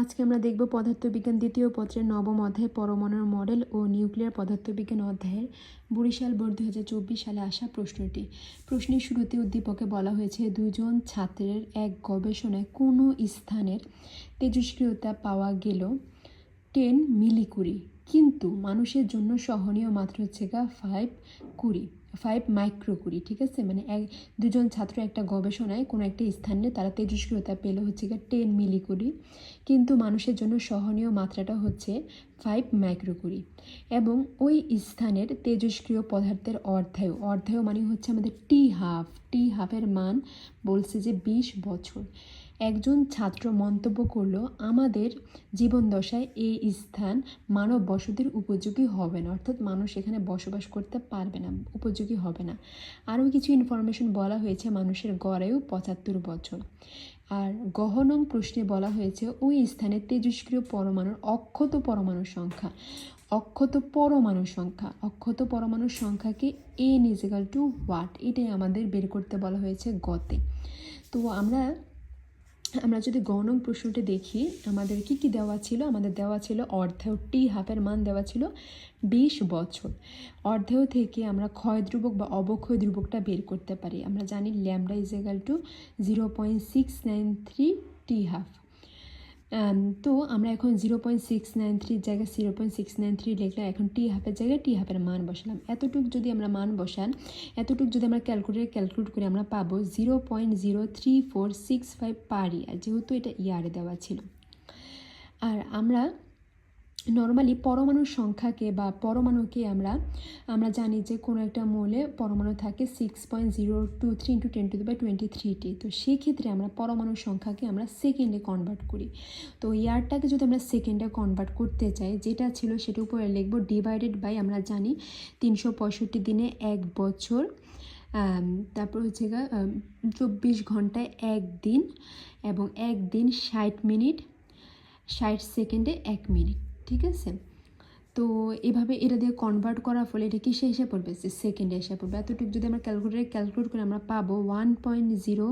আজকে আমরা দেখব পদার্থবিজ্ঞান দ্বিতীয় পত্রের নবম অধ্যায়, পরমাণুর মডেল ও নিউক্লিয়ার পদার্থবিজ্ঞান অধ্যায়ের বরিশাল বোর্ড দু হাজার চব্বিশ সালে আসা প্রশ্নটি। প্রশ্নের শুরুতে উদ্দীপকে বলা হয়েছে দুজন ছাত্রের এক গবেষণায় কোনো স্থানের তেজস্ক্রিয়তা পাওয়া গেল টেন মিলিকুড়ি কিন্তু মানুষের জন্য সহনীয় মাত্রা হচ্ছে গা ফাইভ কুড়ি ফাইভ মাইক্রো কুড়ি ঠিক আছে? মানে এক, দুজন ছাত্র একটা গবেষণায় কোনো একটা স্থানে তারা তেজস্ক্রিয়তা পেল হচ্ছে গিয়ে টেন মিলি কুড়ি কিন্তু মানুষের জন্য সহনীয় মাত্রাটা হচ্ছে ফাইভ মাইক্রো কুড়ি এবং ওই স্থানের তেজস্ক্রিয় পদার্থের অর্ধায়ু অর্ধায়ু মানে হচ্ছে আমাদের টি হাফ, টি হাফের মান বলছে যে বিশ বছর। একজন ছাত্র মন্তব্য করল, আমাদের জীবন দশায় এই স্থান মানব বসতির উপযোগী হবে না, অর্থাৎ মানুষ এখানে বসবাস করতে পারবে না, উপযোগী হবে না। আরও কিছু ইনফরমেশন বলা হয়েছে মানুষের গড়েও পঁচাত্তর বছর। আর গহনং প্রশ্নে বলা হয়েছে, ওই স্থানে তেজস্ক্রিয় পরমাণুর অক্ষত পরমাণুর সংখ্যা, অক্ষত পরমাণুর সংখ্যা, অক্ষত পরমাণুর সংখ্যাকে এন ইজিক্যাল টু ওয়াট এটাই আমাদের বের করতে বলা হয়েছে গতে। তো আমরা আমরা যদি গণং প্রশ্নটি দেখি আমাদের কি কি দেওয়া ছিল? আমাদের দেওয়া ছিল অর্ধেয় টি হাফের মান দেওয়া ছিল বিশ বছর। অর্ধেয় থেকে আমরা ক্ষয় ধ্রুবক বা অবক্ষয় ধ্রুবকটা বের করতে পারি। আমরা জানি lambda is equal to zero point six nine three T half. তো আমরা এখন জিরো পয়েন্ট সিক্স নাইন থ্রির জায়গায় zero point six nine three লিখলাম, এখন টি হাফের জায়গায় টি হাফের মান বসালাম। এতটুকু যদি আমরা মান বসান, এতটুকু যদি আমরা ক্যালকুলেটার ক্যালকুলেট করে আমরা পাবো zero point zero three four six five per year যেহেতু এটা ইয়ারে দেওয়া ছিল। আর আমরা নর্মালি পরমাণুর সংখ্যাকে বা পরমাণুকে আমরা আমরা জানি যে কোনো একটা মৌলে পরমাণু থাকে six point zero two three into ten to by twenty thirty তো সেক্ষেত্রে আমরা পরমাণুর সংখ্যাকে আমরা সেকেন্ডে কনভার্ট করি। তো ইয়ারটাকে যদি আমরা সেকেন্ডে কনভার্ট করতে চাই, যেটা ছিল সেটা উপরে লিখব ডিভাইডেড বাই আমরা জানি তিনশো পঁয়ষট্টি দিনে এক বছর তারপর হচ্ছে চব্বিশ ঘন্টায় এক দিন এবং এক দিন ষাট মিনিট, ষাট সেকেন্ডে এক মিনিট। ঠিক আছে? তো এভাবে এটা দিয়ে কনভার্ট করার ফলে এটা কিসে এসে পড়বে? সেকেন্ডে এসে পড়বে। এতটুকু যদি আমরা ক্যালকুলেটারে ক্যালকুলেট করে আমরা পাবো one point zero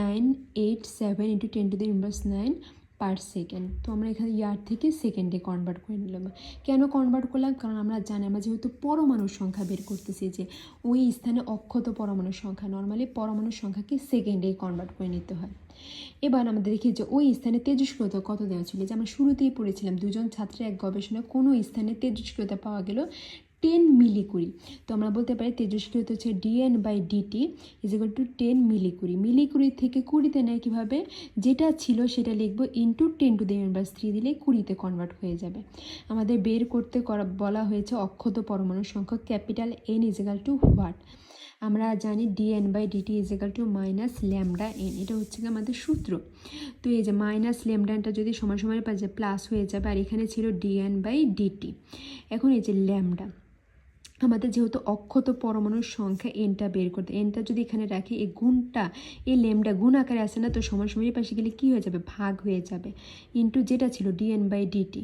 nine eight seven into ten to the inverse nine per second তো আমরা এখানে ইয়ার থেকে সেকেন্ডে কনভার্ট করে নিলাম। কেন কনভার্ট করলাম? কারণ আমরা জানি আমরা যেহেতু পরমাণুর সংখ্যা বের করতেছি যে ওই স্থানে অক্ষত পরমাণুর সংখ্যা। নর্মালি পরমাণুর সংখ্যাকে সেকেন্ডে কনভার্ট করে নিতে হয়। এবার আমাদের দেখি যে ওই স্থানে তেজস্ক্রিয়তা কত দেওয়া ছিল? যে আমরা শুরুতেই পড়েছিলাম দুজন ছাত্রের এক গবেষণায় কোনো স্থানে তেজস্ক্রিয়তা পাওয়া গেল টেন মিলি কুড়ি তো আমরা বলতে পারি তেজস্ক্রিয়তা হচ্ছে DN by DT is equal to ten milli কুড়ি মিলি কুড়ি থেকে কুড়িতে নেয় কীভাবে? যেটা ছিল সেটা লিখব into ten to the inverse three দিলে কুড়িতে কনভার্ট হয়ে যাবে। আমাদের বের করতে করা, বলা হয়েছে অক্ষত পরমাণুর সংখ্যা capital N is equal to what আমরা জানি DN by DT is equal to minus lambda N এটা হচ্ছে গিয়ে আমাদের সূত্র। তো এই যে মাইনাস ল্যামডানটা যদি সময় সময় যায় প্লাস হয়ে যাবে, আর এখানে ছিল ডিএন বাই ডিটি এখন এই যে ল্যামডা আমাদের যেহেতু অক্ষত পরমাণুর সংখ্যা এনটা বের করতে এনটা যদি এখানে রাখি, এই গুণটা, এই লেমটা গুণ আকারে আসে না, তো সময় সময়ের পাশে গেলে কী হয়ে যাবে? ভাগ হয়ে যাবে। ইন্টু যেটা ছিল ডিএন বাই ডিটি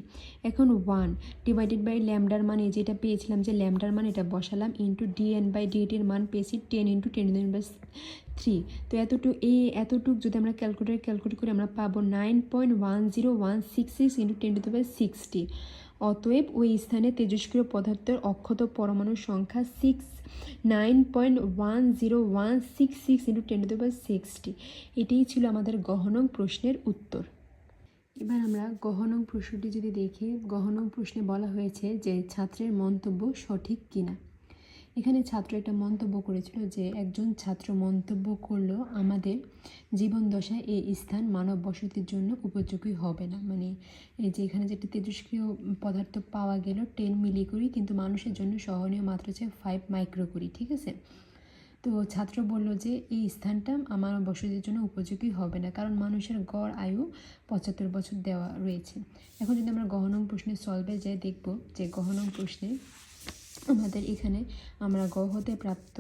এখন ওয়ান ডিভাইডেড বাই ল্যামডার মান এই যেটা পেয়েছিলাম যে ল্যামডার মান এটা বসালাম ইন্টু ডিএন বাই ডিটির মান পেয়েছি ten into ten by three তো এতটুকু এই এতটুকু যদি আমরা ক্যালকুলেটার ক্যালকুলেট করি, আমরা পাবো nine point one zero one six six into ten to by sixty অতএব ওই স্থানে তেজস্ক্রিয় পদার্থের অক্ষত পরমাণুর সংখ্যা six nine point one zero one six six into ten to sixty এটিই ছিল আমাদের গহনং প্রশ্নের উত্তর। এবার আমরা গহনং প্রশ্নটি যদি দেখি, গহনং প্রশ্নে বলা হয়েছে যে ছাত্রের মন্তব্য সঠিক কিনা। এখানে ছাত্র একটা মন্তব্য করেছিল যে, একজন ছাত্র মন্তব্য করল আমাদের জীবন দশায় এই স্থান মানব বসতির জন্য উপযোগী হবে না। মানে এই যে এখানে যেটা তেজস্ক্রিয় পদার্থ পাওয়া গেল টেন মিলি করি কিন্তু মানুষের জন্য সহনীয় মাত্রা হচ্ছে ফাইভ মাইক্রো করি ঠিক আছে? তো ছাত্র বলল যে এই স্থানটা আমার বসতির জন্য উপযোগী হবে না, কারণ মানুষের গড় আয়ু পঁচাত্তর বছর দেওয়া রয়েছে। এখন যদি আমরা গহনং প্রশ্নে সলভে যাই, দেখব যে গহনং প্রশ্নে আমাদের এখানে আমরা গ হতে প্রাপ্ত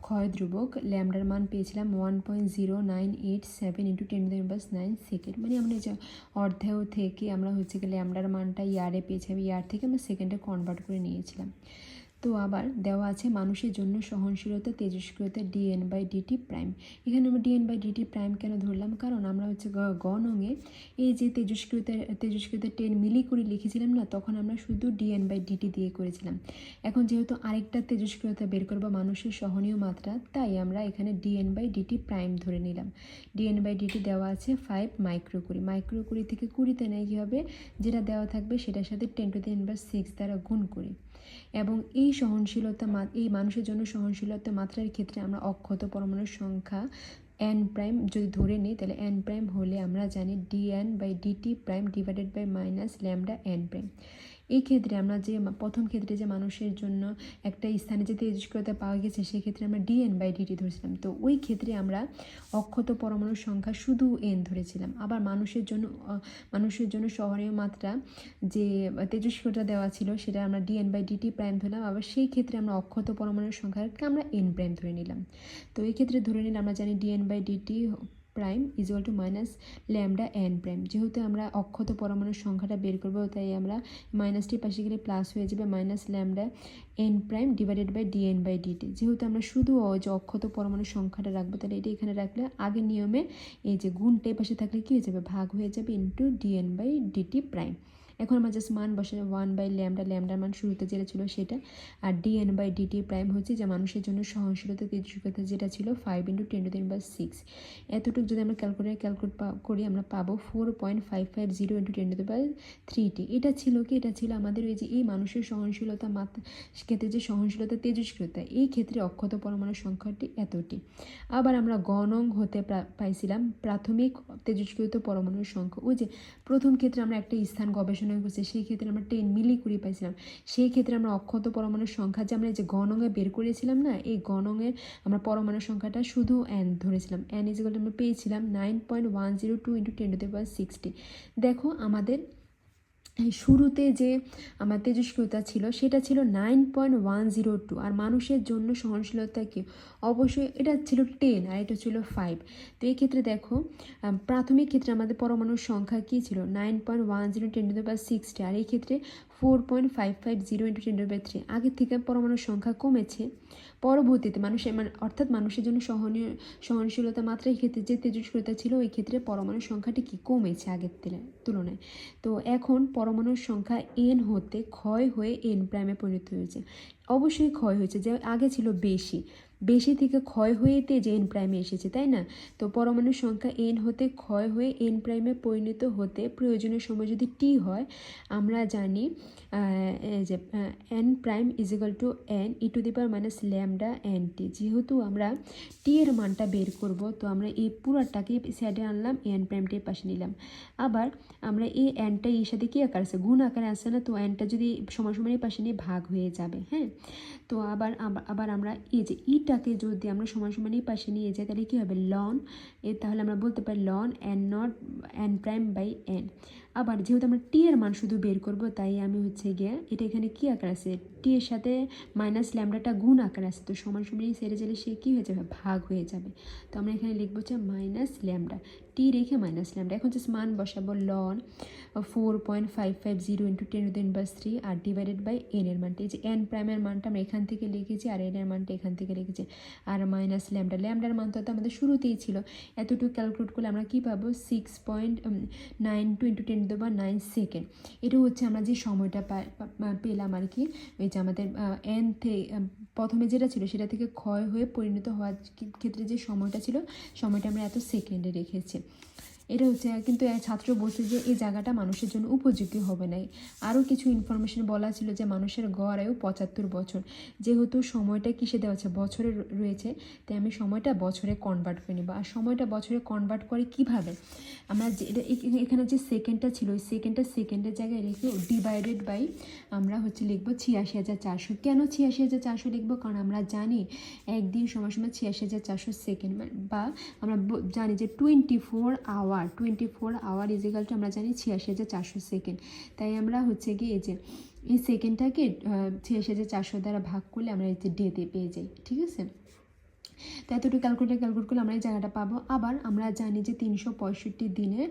ক্ষয় ধ্রুবক ল্যামডার মান পেয়েছিলাম one point zero nine eight seven into ten বাস নাইন সেকেন্ড মানে আমরা যা অর্ধেয় থেকে আমরা হচ্ছে কি ল্যামডার মানটা ইয়ারে পেয়েছিলাম ইয়ার থেকে আমরা সেকেন্ডে কনভার্ট করে নিয়েছিলাম। তো আবার দেওয়া আছে মানুষের জন্য সহনশীলতা, তেজস্ক্রিয়তা ডিএন বাই ডিটি প্রাইম এখানে আমরা ডিএন বাই ডিটি প্রাইম কেন ধরলাম? কারণ আমরা হচ্ছে গ- গ এই যে তেজস্ক্রিয়তা তেজস্ক্রিয়তা টেন মিলি করে লিখেছিলাম না, তখন আমরা শুধু ডিএন বাই ডিটি দিয়ে করেছিলাম। এখন যেহেতু আরেকটা তেজস্ক্রিয়তা বের করব মানুষের সহনীয় মাত্রা, তাই আমরা এখানে ডিএন বাই ডিটি প্রাইম ধরে নিলাম। ডিএন বাই ডিটি দেওয়া আছে ফাইভ মাইক্রো কুড়ি মাইক্রো কুড়ি থেকে কুড়িতে নেয় কী হবে? যেটা দেওয়া থাকবে সেটার সাথে ten to the inverse six দ্বারা গুণ করি। এবং এই সহনশীলতা এই মানুষের জন্য সহনশীলতা মাত্রার ক্ষেত্রে আমরা অক্ষত পরমাণুর সংখ্যা এন প্রাইম যদি ধরে নিই, তাহলে এন প্রাইম হলে আমরা জানি D N by DT prime divided by minus lambda N prime এই ক্ষেত্রে আমরা যে প্রথম ক্ষেত্রে যে মানুষের জন্য একটা স্থানে যে তেজস্ক্রিয়তা পাওয়া গেছে সেক্ষেত্রে আমরা ডিএন বাই ডিটি ধরেছিলাম। তো ওই ক্ষেত্রে আমরা অক্ষত পরমাণুর সংখ্যা শুধু এন ধরেছিলাম। আবার মানুষের জন্য মানুষের জন্য সহনীয় মাত্রা যে তেজস্ক্রিয়তা দেওয়া ছিল, সেটা আমরা ডিএন বাই ডিটি প্রাইম ধরলাম। আবার সেই ক্ষেত্রে আমরা অক্ষত পরমাণুর সংখ্যাকে আমরা এন প্রাইম ধরে নিলাম। তো এই ক্ষেত্রে ধরে নিলে আমরা জানি DN by DT prime equal to minus lambda N prime যেহেতু আমরা অক্ষত পরমাণুর সংখ্যাটা বের করব, তাই আমরা মাইনাসটির পাশে গেলে প্লাস হয়ে যাবে minus lambda N prime divided by DN by DT যেহেতু আমরা শুধু যে অক্ষত পরমাণুর সংখ্যাটা রাখব, তাহলে এটা এখানে রাখলে আগে নিয়মে এই যে গুণটা পাশে থাকলে কী হয়ে যাবে? ভাগ হয়ে যাবে into DN by DT prime এখন আমরা জাস্ট মান বসে ওয়ান বাই ল্যামডা ল্যামডার মান শুরুতে যেটা ছিল সেটা, আর ডিএন বাই ডিটি প্রাইম হচ্ছে যে মানুষের জন্য সহনশীলতা তেজস্ক্রিয়তা যেটা ছিল five into ten to ten by six এতটুকু যদি আমরা ক্যালকুলেটার ক্যালকুলেট করি আমরা পাবো four point five five zero into ten to by thirty এটা ছিল কি? এটা ছিল আমাদের ওই যে এই মানুষের সহনশীলতা মাত্রা ক্ষেত্রে যে সহনশীলতা, তেজস্ক্রিয়তা, এই ক্ষেত্রে অক্ষত পরমাণুর সংখ্যাটি এতটি। আবার আমরা গণং হতে পাইছিলাম প্রাথমিক তেজস্ক্রিয়ত পরমাণুর সংখ্যা। ওই যে প্রথম ক্ষেত্রে আমরা একটা স্থান গবেষণা করছি, সেই ক্ষেত্রে আমরা টেন মিলি কুড়ি পাইছিলাম। সেই ক্ষেত্রে আমরা অক্ষত পরমাণুর সংখ্যা যে আমরা এই যে গণঙে বের করেছিলাম না, এই গণঙের আমরা পরমাণুর সংখ্যাটা শুধু এন ধরেছিলাম। এন ইজিকাল আমরা পেয়েছিলাম nine point one zero two into ten to power sixty দেখো আমাদের শুরুতে যে আমার তেজস্ক্রিয়তা ছিল, সেটা ছিল nine point one zero two. আর মানুষের জন্য সহনশীলতা কি? অবশ্যই এটা ছিল টেন আর এটা ছিল ফাইভ। তো এই ক্ষেত্রে দেখো প্রাথমিক ক্ষেত্রে আমাদের পরমাণুর সংখ্যা কী ছিল? Nine point one zero, ten to বা সিক্সটি। আর এই ক্ষেত্রে four point five five zero into ten by three আগের থেকে পরমাণুর সংখ্যা কমেছে। পরবর্তীতে মানুষের মানে অর্থাৎ মানুষের জন্য সহনীয়, সহনশীলতা মাত্রা ক্ষেত্রে যে তেজস্ক্রিয়তা ছিল ওই ক্ষেত্রে পরমাণুর সংখ্যাটি কি কমেছে আগের তুলে- তুলনায়। তো এখন পরমাণুর সংখ্যা এন হতে ক্ষয় হয়ে এন প্রাইমে পরিণত হয়েছে। অবশ্যই ক্ষয় হয়েছে, যে আগে ছিল বেশি। বেশি থেকে ক্ষয় হয়েতে যে এন প্রাইমে এসেছে, তাই না? তো পরমাণুর সংখ্যা এন হতে ক্ষয় হয়ে এন প্রাইমে পরিণত হতে প্রয়োজনীয় সময় যদি টি হয়, আমরা জানি যে N prime is equal to N e to the power minus lambda N T যেহেতু আমরা টি এর মানটা বের করব, তো আমরা এই পুরাটাকে সাইডে আনলাম এন প্রাইমটির পাশে নিলাম। আবার আমরা এই এনটা এর সাথে কী আকার আছে? গুণ আকারে আসছে না, তো এনটা যদি সমান সমানের পাশে নিয়ে ভাগ হয়ে যাবে হ্যাঁ? তো আবার, আবার- আমরা এই যে ইটাকে যদি আমরা সমান সমানই পাশে নিয়ে যাই, তাহলে কী হবে? লন এ তাহলে আমরা বলতে পারি ln and not N prime by N আবার যেহেতু আমরা টি এর মান শুধু বের করব, তাই আমি হচ্ছে গিয়ে এটা এখানে কী আকার আছে? টি এর সাথে মাইনাস ল্যামডাটা গুণ আকার আছে, তো সমান সমানই সেরে গেলে সে কী হয়ে যাবে? ভাগ হয়ে যাবে। তো আমরা এখানে লিখব হচ্ছে মাইনাস ল্যামডা। টি রেখে মাইনাস ল্যামডা। এখন জাস্ট মান বসাবো ln four point five five zero into ten to inverse three R divided by N এর মানটা। এই যে এন প্রাইমের মানটা আমরা এখান থেকে লিখেছি আর এন এর মানটা এখান থেকে লিখেছি। আর মাইনাস ল্যামডা। ল্যামডার মান তো আমাদের শুরুতেই ছিল। এতটুকু ক্যালকুলেট করলে আমরা কী পাবো? Six point nine two into ten to বা নাইন সেকেন্ড এটা হচ্ছে আমরা যে সময়টা পেলাম আর কি। ওই যে আমাদের এন প্রথমে যেটা ছিল সেটা থেকে ক্ষয় হয়ে পরিণত হওয়ার ক্ষেত্রে যে সময়টা ছিল, সময়টা আমরা এত সেকেন্ডে রেখেছি। এটা হচ্ছে কিন্তু ছাত্র বলছে যে এই জায়গাটা মানুষের জন্য উপযোগী হবে না আরও কিছু ইনফরমেশন বলা ছিল যে মানুষের গড় আয়ু পঁচাত্তর বছর। যেহেতু সময়টা কিসে দেওয়া আছে? বছরে রয়েছে। তাই আমি সময়টা বছরে কনভার্ট করে নেব। আর সময়টা বছরে কনভার্ট করে কীভাবে? আমরা যে এখানে যে সেকেন্ডটা ছিল, ওই সেকেন্ডটা সেকেন্ডের জায়গায় রেখে ডিভাইডেড বাই আমরা হচ্ছে লিখব ছিয়াশি হাজার চারশো। কেন ছিয়াশি হাজার চারশো লিখব? কারণ আমরা জানি একদিন সময় সময় ছিয়াশি হাজার চারশো সেকেন্ড বা আমরা জানি যে twenty four hour twenty four hour is equal to আমরা জানি ছিয়াশি হাজার চারশো সেকেন্ড তাই আমরা হচ্ছে কি এই যে, এই সেকেন্ডটাকে ছিয়াশি হাজার চারশো দ্বারা ভাগ করলে আমরা এই যে ডেতে পেয়ে যাই, ঠিক আছে? তো ক্যালকুলেটার ক্যালকুলেট করলে আমরা এই জায়গাটা পাবো। আবার আমরা জানি যে তিনশো পঁয়ষট্টি দিনে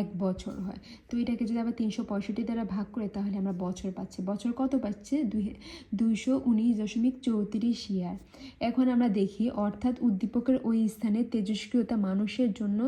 এক বছর হয়। তো এটাকে যদি আবার তিনশো পঁয়ষট্টি দ্বারা ভাগ করে তাহলে আমরা বছর পাচ্ছি। বছর কত পাচ্ছে? দুই দুইশো উনিশ দশমিক চৌত্রিশ ইয়ার। এখন আমরা দেখি, অর্থাৎ উদ্দীপকের ওই স্থানে তেজস্ক্রিয়তা মানুষের জন্য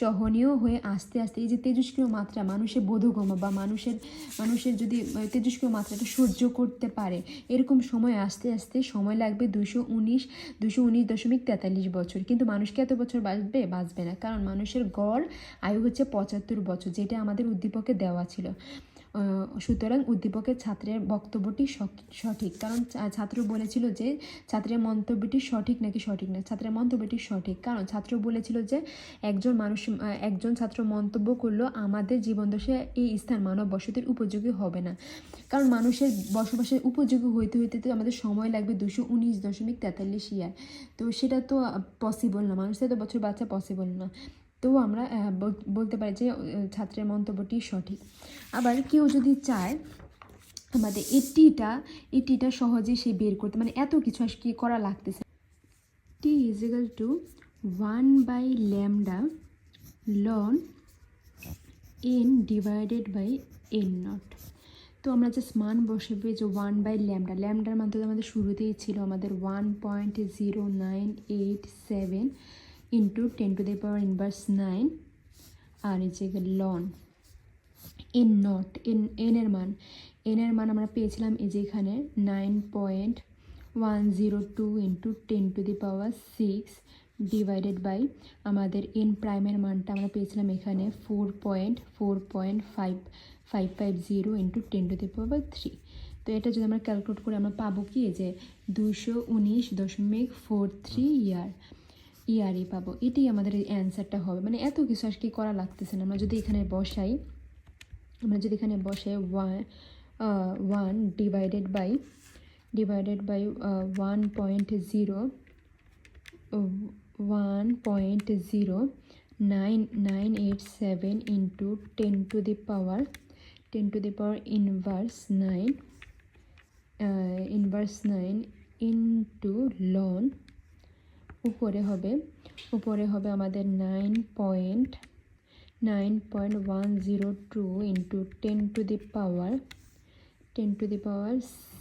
সহনীয় হয়ে আস্তে আস্তে এই যে তেজস্ক্রিয় মাত্রা, মানুষের বোধগম্য বা মানুষের মানুষের যদি তেজস্ক্রিয় মাত্রাটা সহ্য করতে পারে, এরকম সময় আস্তে আস্তে সময় লাগবে দুশো উনিশ দুশো উনিশ দশমিক তেতাল্লিশ বছর। কিন্তু মানুষকে এত বছর বাঁচবে বাঁচবে না। কারণ মানুষের গড় আয়ু হচ্ছে পঁচাত্তর বছর, যেটা আমাদের উদ্দীপকে দেওয়া ছিল। সুতরাং উদ্দীপকের ছাত্রের বক্তব্যটি সঠিক। কারণ ছাত্র বলেছিল যে ছাত্রের মন্তব্যটি সঠিক নাকি সঠিক না? ছাত্রের মন্তব্যটি সঠিক। কারণ ছাত্র বলেছিল যে একজন মানুষ একজন ছাত্র মন্তব্য করল, আমাদের জীবনদশায় এই স্থান মানব বসতির উপযোগী হবে না। কারণ মানুষের বসবাসের উপযোগী হইতে হইতে তো আমাদের সময় লাগবে দুশো উনিশ দশমিক তেতাল্লিশ ইয়ার। তো সেটা তো পসিবল না। মানুষের তো বছর বাচ্চা পসিবল না। তো আমরা বলতে পারি যে ছাত্রের মন্তব্যটি সঠিক। আবার কেউ যদি চায় আমাদের এটিটা এটিটা সহজে সে বের করতে মানে এত কিছু আর কি করা লাগতেছে? T is equal to one by lambda ln N divided by N not তো আমরা জাস্ট মান বসাবে যে ওয়ান বাই ল্যামডা ল্যামডার মাধ্যমে আমাদের শুরুতেই ছিল, আমাদের one point zero nine eight seven into ten to the power inverse nine আর এই যে লন এন নট এন এনের মান এনের মান আমরা পেয়েছিলাম এই যে এখানে nine point one zero two into ten to the power six divided by আমাদের এন প্রাইমের মানটা আমরা পেয়েছিলাম এখানে four point four point five five five zero into ten to the power three তো এটা যদি আমরা ক্যালকুলেট করি আমরা পাবো কি? যে দুশো উনিশ দশমিক ফোর থ্রি ইয়ার ইয়ারই পাবো। এটাই আমাদের অ্যান্সারটা হবে। মানে এত কিছু আর কি করা লাগতেছে না। আমরা যদি এখানে বসাই, আমরা যদি এখানে বসাই one one divided by divided by one point zero one point zero nine nine eight seven into ten to the power ten to the power inverse nine inverse nine into loan উপরে হবে উপরে হবে আমাদের nine point nine point one zero two into ten to the power ten to the power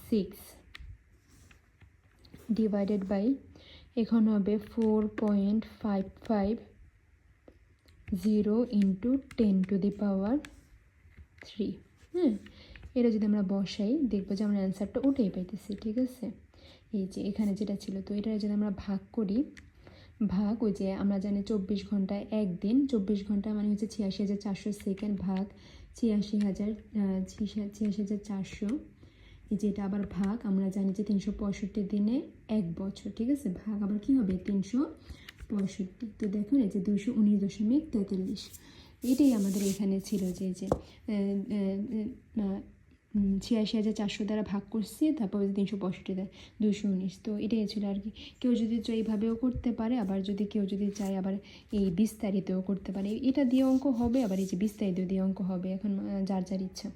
six divided by এখন হবে four point five five zero into ten to the power three হ্যাঁ এটা যদি আমরা বসাই, দেখব যে আমরা অ্যান্সারটা ওটাই পাইতেছি, ঠিক আছে? এই যে এখানে যেটা ছিল, তো এটা যদি আমরা ভাগ করি, ভাগ ওই যে আমরা জানি চব্বিশ ঘন্টায় একদিন, চব্বিশ ঘণ্টা মানে হচ্ছে ছিয়াশি হাজার চারশো সেকেন্ড ভাগ, ছিয়াশি হাজার ছিয়াশি হাজার চারশো। এই যে এটা আবার ভাগ, আমরা জানি যে তিনশো পঁয়ষট্টি দিনে এক বছর, ঠিক আছে? ভাগ আবার কী হবে? তিনশো পঁয়ষট্টি। তো দেখুন, এই যে দুশো উনিশ দশমিক তেতাল্লিশ। এটাই আমাদের এখানে ছিল যে যে ছিয়াশি হাজার চারশো দ্বারা ভাগ করছি, তারপর হচ্ছে তিনশো পঁয়ষট্টি দ্বারা দুশো উনিশ। তো এটাই ছিল আর কি। কেউ যদি চাই এইভাবেও করতে পারে, আবার যদি কেউ যদি চায় আবার এই বিস্তারিতও করতে পারে। এটা দিয়ে অঙ্ক হবে, আবার এই যে বিস্তারিত দিয়ে অঙ্ক হবে, এখন যার যার ইচ্ছা।